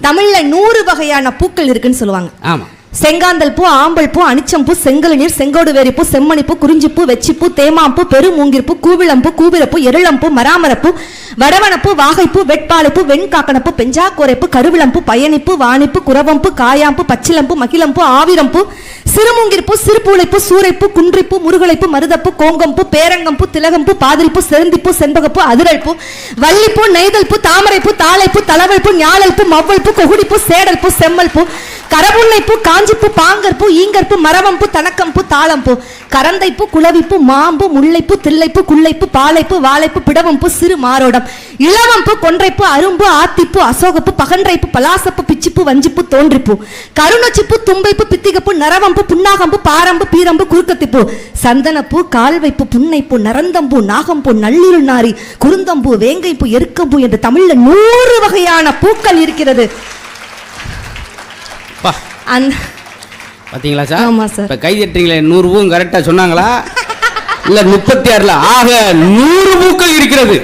தமிழ்ல நூறு வகையான பூக்கள் இருக்குன்னு சொல்லுவாங்க. ஆமா. செங்காந்தல் பூ ஆம்பல் பூ அனிச்சம்பூ செங்கலநீர் செங்கோடு வேரிப்பூ செம்மணிப்பூ குறிஞ்சிப்பூ வெச்சிப்பூ தேமாம்பூ பெருமூங்கிற்பூ கூவிளம்பூ கூவிரப்பூ எருளம்பூ மராமரப்பூ வடவனப்பூ வாகைப்பூ வெட்பாலைப்பூ வெண்காக்கனப்பூ பெஞ்சாக்கோரைப்பு கருவிளம்பூ பயணிப்பு வாணிப்பு குரவம்பு காயாம்பு பச்சிலம்பு மகிழம்பூ ஆவிரம்பூ சிறுமூங்கிற்பூ சிறுபூளைப்பூ சூரைப்பு குன்றிப்பூ முருகலைப்பு மருதப்பூ கோங்கம்பூ பேரங்கம்பூ திலகம்பூ பாதிரிப்பூ செருந்திப்பூ செண்பகப்பூ அதிரல்பூ வள்ளிப்பூ நெய்தல்பூ தாமரைப்பூ தாளைப்பூ தளவல்பூ ஞாழல்பூ மவ்வல்பூ கொகுடிப்பூ சேடல்பூ செம்மல்பூ கரபுன்னைப்பூ காஞ்சிப்பூ பாங்கற்பூ ஈங்கற்பூ மரவம்பூ தனக்கம்பூ தாளம்பூ. கரந்தைப்பூ குளவிப்பூ மாம்பு முல்லைப்பூ தில்லைப்பூ குள்ளைப்பூ பாலைப்பூ வாழைப்பூ பிடவம்பூ சிறு மாரோடம். இளவம்பூ கொன்றைப்பூ அரும்பு ஆத்திப்பூ அசோகப்பூ பகன்றைப்பூ பலாசப்பு பிச்சிப்பூ வஞ்சிப்பூ தோன்றிப்பூ. கருநொச்சிப்பூ தும்பைப்பூ பித்திகப்பூ நரவம்பு புன்னாகம்பு பாரம்பு பீரம்பு குறுக்கத்திப்பூ சந்தனப்பூ கால்வைப்பு புன்னைப்பூ நரந்தம்பூ நாகம்பூ நள்ளிருள் நாரி குருந்தம்பூ வேங்கைப்பூ எருக்கம்பூ என்று தமிழ்ல நூறு வகையான பூக்கள் இருக்கிறது. அந்த பாத்தீங்களா சார்? ஆமா சார். இப்ப கை தட்டுறீங்களே நூறு பூவும் கரெக்டா சொன்னாங்களா? இல்ல முப்பத்தி ஆறுல ஆக நூறு பூக்கள் இருக்கிறது.